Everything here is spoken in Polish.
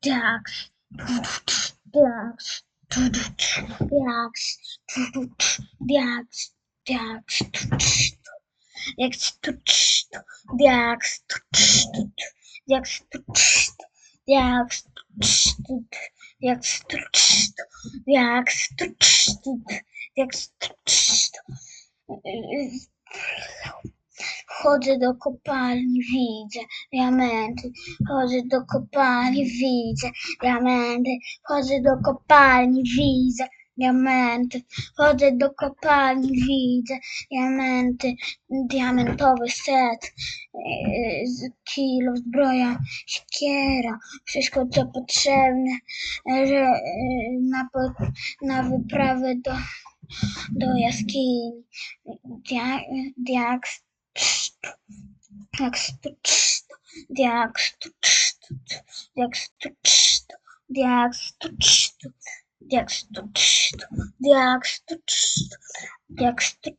Так. Так. Chodzę do kopalni, widzę diamenty. Chodzę do kopalni, widzę diamenty. Chodzę do kopalni, widzę diamenty. Chodzę do kopalni, widzę diamenty. Diamentowy set. z Kilo, zbroja, siekiera. Wszystko co potrzebne że, yy, na, na wyprawę do, do jaskini. Dia, diaks, Дякс тут, дякс тут,